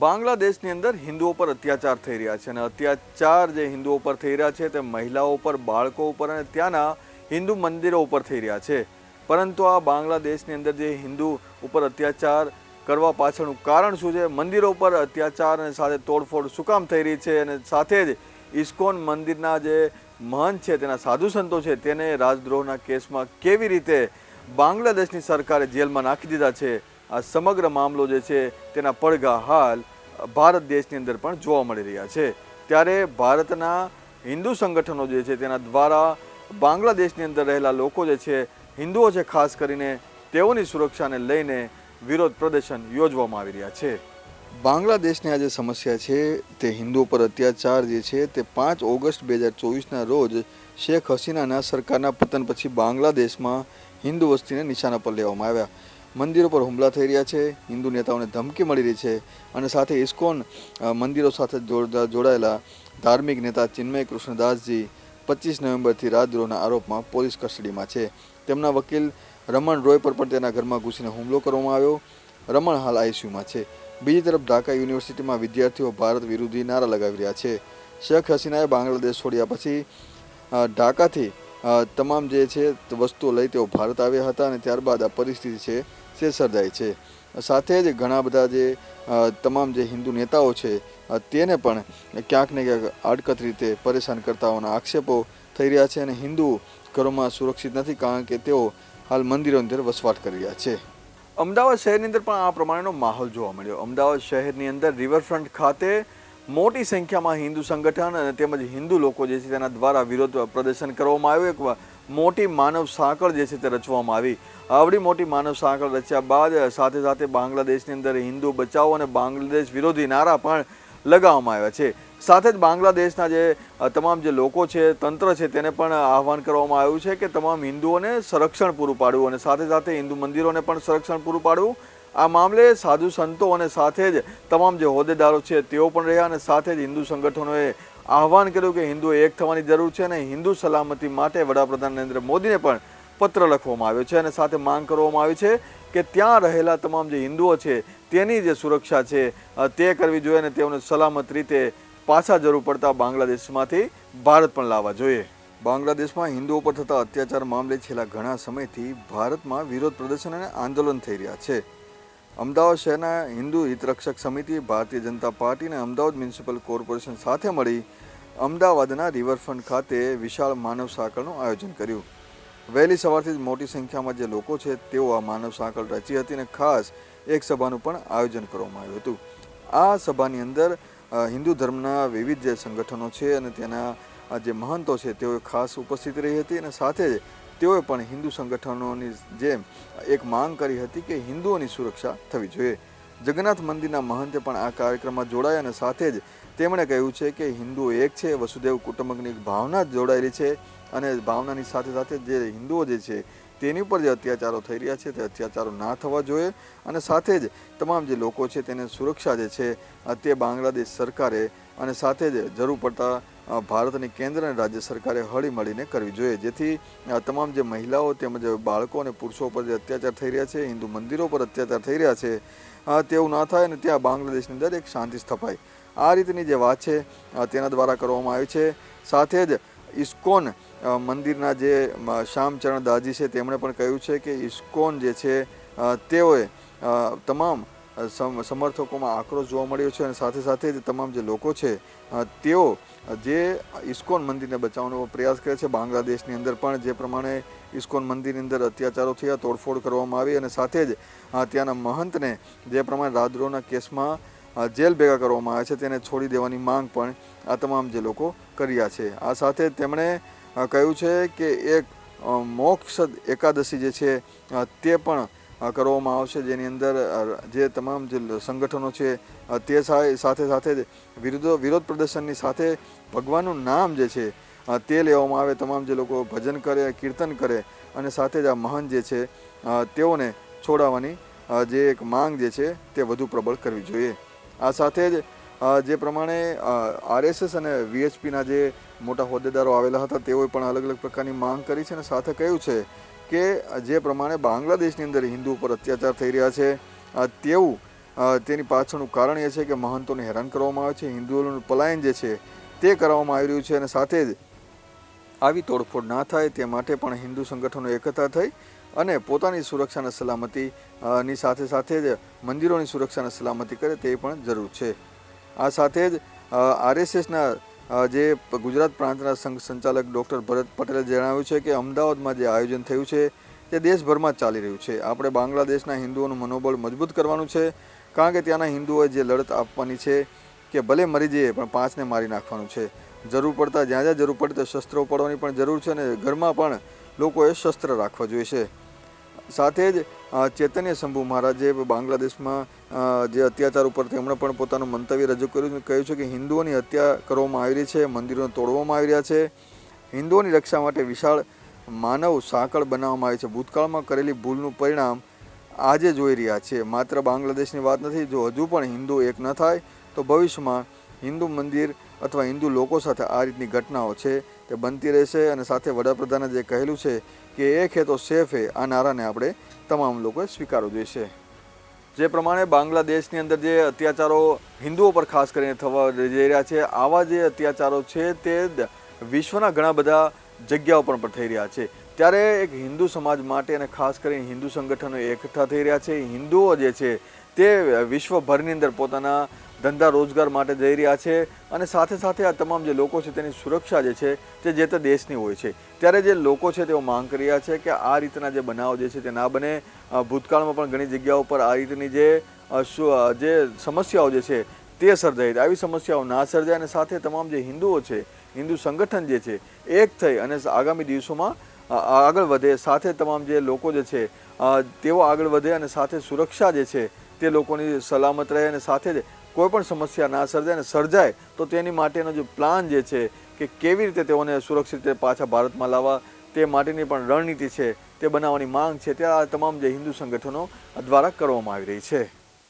બાંગ્લાદેશની અંદર હિન્દુઓ પર અત્યાચાર થઈ રહ્યા છે અને અત્યાચાર જે હિન્દુઓ પર થઈ રહ્યા છે તે મહિલાઓ પર, બાળકો ઉપર અને ત્યાંના હિન્દુ મંદિરો ઉપર થઈ રહ્યા છે. પરંતુ આ બાંગ્લાદેશની અંદર જે હિન્દુ ઉપર અત્યાચાર કરવા પાછળનું કારણ શું છે? મંદિરો પર અત્યાચાર અને સાથે તોડફોડ શું કામ થઈ રહી છે? અને સાથે જ ઇસ્કોન મંદિરના જે મહંત છે, તેના સાધુ સંતો છે, તેને રાજદ્રોહના કેસમાં કેવી રીતે બાંગ્લાદેશની સરકારે જેલમાં નાખી દીધા છે? આ સમગ્ર મામલો જે છે તેના પડઘા હાલ ભારત દેશની અંદર પણ જોવા મળી રહ્યા છે. ત્યારે ભારતના હિન્દુ સંગઠનો જે છે તેના દ્વારા બાંગ્લાદેશની અંદર રહેલા લોકો જે છે, હિન્દુઓ છે ખાસ કરીને, તેઓની સુરક્ષાને લઈને વિરોધ પ્રદર્શન યોજવામાં આવી રહ્યા છે. બાંગ્લાદેશની આ જે સમસ્યા છે, તે હિન્દુઓ પર અત્યાચાર જે છે, તે પાંચ ઓગસ્ટ બે હજાર ચોવીસના રોજ શેખ હસીનાના સરકારના પતન પછી બાંગ્લાદેશમાં હિન્દુ વસ્તીને નિશાના પર લેવામાં આવ્યા. મંદિરો પર હુમલા થઈ રહ્યા છે. હિન્દુ નેતાઓને ધમકી મળી રહી છે અને સાથે ઇસ્કોન મંદિરો સાથે જોડાયેલા ધાર્મિક નેતા ચિન્મય કૃષ્ણદાસજી પચીસ નવેમ્બરથી રાજદ્રોહના આરોપમાં પોલીસ કસ્ટડીમાં છે. તેમના વકીલ રમણ રોય પર પણ તેના ઘરમાં ઘૂસીને હુમલો કરવામાં આવ્યો. રમણ હાલ આઈસીયુમાં છે. બીજી તરફ ઢાકા યુનિવર્સિટીમાં વિદ્યાર્થીઓ ભારત વિરોધી નારા લગાવી રહ્યા છે. શેખ હસીનાએ બાંગ્લાદેશ છોડ્યા પછી ઢાકાથી તમામ જે છે વસ્તુઓ લઈ તેઓ ભારત આવ્યા હતા અને ત્યારબાદ આ પરિસ્થિતિ છે તે સર્જાય છે. સાથે જ ઘણા બધા જે તમામ જે હિન્દુ નેતાઓ છે તેને પણ ક્યાંક ને ક્યાંક આડકત રીતે પરેશાન કરતા હોવાના આક્ષેપો થઈ રહ્યા છે અને હિન્દુ ઘરોમાં સુરક્ષિત નથી કારણ કે તેઓ હાલ મંદિરોની અંદર વસવાટ કરી રહ્યા છે. અમદાવાદ શહેરની અંદર પણ આ પ્રમાણેનો માહોલ જોવા મળ્યો. અમદાવાદ શહેરની અંદર રિવરફ્રન્ટ ખાતે મોટી સંખ્યામાં હિન્દુ સંગઠન અને તેમજ હિન્દુ લોકો જે છે તેના દ્વારા વિરોધ પ્રદર્શન કરવામાં આવ્યું. એક મોટી માનવ સાંકળ જે છે તે રચવામાં આવી. આવડી મોટી માનવ સાંકળ રચ્યા બાદ સાથે સાથે બાંગ્લાદેશની અંદર હિન્દુ બચાવો અને બાંગ્લાદેશ વિરોધી નારા પણ લગાવવામાં આવ્યા છે. સાથે જ બાંગ્લાદેશના જે તમામ જે લોકો છે, તંત્ર છે તેને પણ આહવાન કરવામાં આવ્યું છે કે તમામ હિન્દુઓને સંરક્ષણ પૂરું પાડવું અને સાથે સાથે હિન્દુ મંદિરોને પણ સંરક્ષણ પૂરું પાડવું. આ મામલે સાધુ સંતો અને સાથે જ તમામ જે હોદ્દેદારો છે તેઓ પણ રહ્યા અને સાથે જ હિન્દુ સંગઠનોએ આહવાન કર્યું કે હિન્દુ એક થવાની જરૂર છે અને હિન્દુ સલામતી માટે વડાપ્રધાન નરેન્દ્ર મોદીને પણ પત્ર લખવામાં આવ્યો છે અને સાથે માંગ કરવામાં આવી છે કે ત્યાં રહેલા તમામ જે હિન્દુઓ છે તેની જે સુરક્ષા છે તે કરવી જોઈએ અને તેઓને સલામત રીતે પાછા જરૂર પડતા બાંગ્લાદેશમાંથી ભારત પણ લાવવા જોઈએ. બાંગ્લાદેશમાં હિન્દુઓ પર થતા અત્યાચાર મામલે છેલ્લા ઘણા સમયથી ભારતમાં વિરોધ પ્રદર્શન અને આંદોલન થઈ રહ્યા છે. અમદાવાદ શહેરના હિન્દુ હિતરક્ષક સમિતિ, ભારતીય જનતા પાર્ટી અને અમદાવાદ મ્યુનિસિપલ કોર્પોરેશન સાથે મળી અમદાવાદના રિવરફ્રન્ટ ખાતે વિશાળ માનવ સાંકળનું આયોજન કર્યું. વહેલી સવારથી જ મોટી સંખ્યામાં જે લોકો છે, તેઓ આ માનવ સાંકળ રચી હતી અને ખાસ એક સભાનું પણ આયોજન કરવામાં આવ્યું હતું. આ સભાની અંદર હિન્દુ ધર્મના વિવિધ જે સંગઠનો છે અને તેના જે મહંતો છે, તેઓ ખાસ ઉપસ્થિત રહી હતી અને સાથે જ તેઓએ પણ હિન્દુ સંગઠનોની જેમ એક માંગ કરી હતી કે હિન્દુઓની સુરક્ષા થવી જોઈએ. જગન્નાથ મંદિરના મહંતે પણ આ કાર્યક્રમમાં જોડાયા અને સાથે જ તેમણે કહ્યું છે કે હિન્દુઓ એક છે, વસુદેવ કુટુંબકની ભાવના જ જોડાયેલી છે અને ભાવનાની સાથે સાથે જે હિન્દુઓ જે છે તેની ઉપર જે અત્યાચારો થઈ રહ્યા છે તે અત્યાચારો ના થવા જોઈએ અને સાથે જ તમામ જે લોકો છે તેને સુરક્ષા જે છે તે બાંગ્લાદેશ સરકારે અને સાથે જ જરૂર પડતા ભારતની કેન્દ્ર અને રાજ્ય સરકારે હળી મળીને કરવી જોઈએ. જેથી તમામ જે મહિલાઓ તેમજ બાળકો અને પુરુષો પર જે અત્યાચાર થઈ રહ્યા છે, હિન્દુ મંદિરો પર અત્યાચાર થઈ રહ્યા છે તેવું ના થાય અને ત્યાં બાંગ્લાદેશની અંદર એક શાંતિ સ્થપાય. આ રીતની જે વાત છે તેના દ્વારા કરવામાં આવી છે. સાથે જ ઇસ્કોન મંદિરના જે શ્યામચરણ દાજી છે, તેમણે પણ કહ્યું છે કે ઇસ્કોન જે છે તેઓએ તમામ સમર્થકોમાં આક્રોશ જોવા મળ્યો છે અને સાથે સાથે જ તમામ જે લોકો છે તેઓ જે ઇસ્કોન મંદિરને બચાવવાનો પ્રયાસ કરે છે, બાંગ્લાદેશની અંદર પણ જે પ્રમાણે ઇસ્કોન મંદિરની અંદર અત્યાચારો થયા, તોડફોડ કરવામાં આવી અને સાથે જ ત્યાંના મહંતને જે પ્રમાણે રાજદ્રોહના કેસમાં જેલ ભેગા કરવામાં આવ્યા છે, તેને છોડી દેવાની માંગ પણ આ તમામ જે લોકો કર્યા છે. આ સાથે તેમણે કહ્યું છે કે એક મોક્ષ એકાદશી જે છે તે પણ કરવામાં આવશે. જેની અંદર જે તમામ જે સંગઠનો છે તે સાથે સાથે વિરોધ વિરોધ પ્રદર્શનની સાથે ભગવાનનું નામ જે છે તે લેવામાં આવે. તમામ જે લોકો ભજન કરે, કીર્તન કરે અને સાથે જ આ મહાન જે છે તેઓને છોડાવવાની જે એક માંગ જે છે, તે વધુ પ્રબળ કરવી જોઈએ. આ સાથે જ જે પ્રમાણે આરએસએસ અને વીએચપીના જે મોટા હોદ્દેદારો આવેલા હતા, તેઓએ પણ અલગ અલગ પ્રકારની માંગ કરી છે અને સાથે કહ્યું છે કે જે પ્રમાણે બાંગ્લાદેશની અંદર હિન્દુ ઉપર અત્યાચાર થઈ રહ્યા છે તેવું તેની પાછળનું કારણ એ છે કે મહંતોને હેરાન કરવામાં આવે છે, હિન્દુઓનું પલાયન જે છે તે કરવામાં આવી રહ્યું છે અને સાથે જ આવી તોડફોડ ના થાય તે માટે પણ હિન્દુ સંગઠનો એકતા થઈ અને પોતાની સુરક્ષા અને સલામતી ની સાથે સાથે જ મંદિરોની સુરક્ષા અને સલામતી કરે તે પણ જરૂર છે. આ સાથે જ આરએસએસના જે ગુજરાત પ્રાંતના સંઘ સંચાલક ડૉક્ટર ભરત પટેલે જણાવ્યું છે કે અમદાવાદમાં જે આયોજન થયું છે, તે દેશભરમાં ચાલી રહ્યું છે. આપણે બાંગ્લાદેશના હિન્દુઓનું મનોબળ મજબૂત કરવાનું છે, કારણ કે ત્યાંના હિન્દુઓએ જે લડત આપવાની છે કે ભલે મરી જઈએ, પણ પાંચને મારી નાખવાનું છે. જરૂર પડતા, જ્યાં જ્યાં જરૂર પડે ત્યાં શસ્ત્રો પડવાની પણ જરૂર છે અને ઘરમાં પણ લોકોએ શસ્ત્ર રાખવા જોઈએ છે. સાથે જ ચેતન્ય શંભુ મહારાજે બાંગ્લાદેશમાં જે અત્યાચાર ઉપર તેમણે પણ પોતાનું મંતવ્ય રજૂ કર્યું કહ્યું છે કે હિન્દુઓની હત્યા કરવામાં આવી રહી છે, મંદિરોને તોડવામાં આવી રહ્યા છે. હિન્દુઓની રક્ષા માટે વિશાળ માનવ સાંકળ બનાવવામાં આવી છે. ભૂતકાળમાં કરેલી ભૂલનું પરિણામ આજે જોઈ રહ્યા છે. માત્ર બાંગ્લાદેશની વાત નથી, જો હજુ પણ હિન્દુ એક ન થાય, તો ભવિષ્યમાં હિન્દુ મંદિર અથવા હિન્દુ લોકો સાથે આ રીતની ઘટનાઓ છે. તે બનતી રહેશે અને સાથે વડાપ્રધાને જે કહેલું છે કે એક હે તો સેફ હે, આ નારાને આપણે તમામ લોકોએ સ્વીકારવું જોઈશે. જે પ્રમાણે બાંગ્લાદેશની અંદર જે અત્યાચારો હિન્દુઓ પર ખાસ કરીને થવા જઈ રહ્યા છે, આવા જે અત્યાચારો છે તે વિશ્વના ઘણા બધા જગ્યાઓ પર પણ થઈ રહ્યા છે. ત્યારે એક હિન્દુ સમાજ માટે અને ખાસ કરીને હિન્દુ સંગઠનો એકઠા થઈ રહ્યા છે. હિન્દુઓ જે છે તે વિશ્વભરની અંદર પોતાના ધંધા રોજગાર માટે જઈ રહ્યા છે અને સાથે સાથે આ તમામ જે લોકો છે તેની સુરક્ષા જે છે તે જે તે દેશની હોય છે. ત્યારે જે લોકો છે તેઓ માંગ કરી રહ્યા છે કે આ રીતના જે બનાવ જે છે તે ના બને. ભૂતકાળમાં પણ ઘણી જગ્યાઓ પર આ રીતની જે જે સમસ્યાઓ જે છે તે સર્જાય આવી સમસ્યાઓ ના સર્જાય અને સાથે તમામ જે હિન્દુઓ છે, હિન્દુ સંગઠન જે છે, એક થઈ અને આગામી દિવસોમાં આગળ વધે. સાથે તમામ જે લોકો જે છે તેઓ આગળ વધે અને સાથે સુરક્ષા જે છે તે લોકોની સલામત રહે અને સાથે જ કોઈ પણ સમસ્યા ના સર્જાય અને સર્જાય, તો તેની માટેનો જે પ્લાન જે છે કે કેવી રીતે તેઓને સુરક્ષિત રીતે પાછા ભારતમાં લાવવા, તે માટેની પણ રણનીતિ છે, તે બનાવવાની માંગ છે, તે આ તમામ જે હિન્દુ સંગઠનો દ્વારા કરવામાં આવી રહી છે.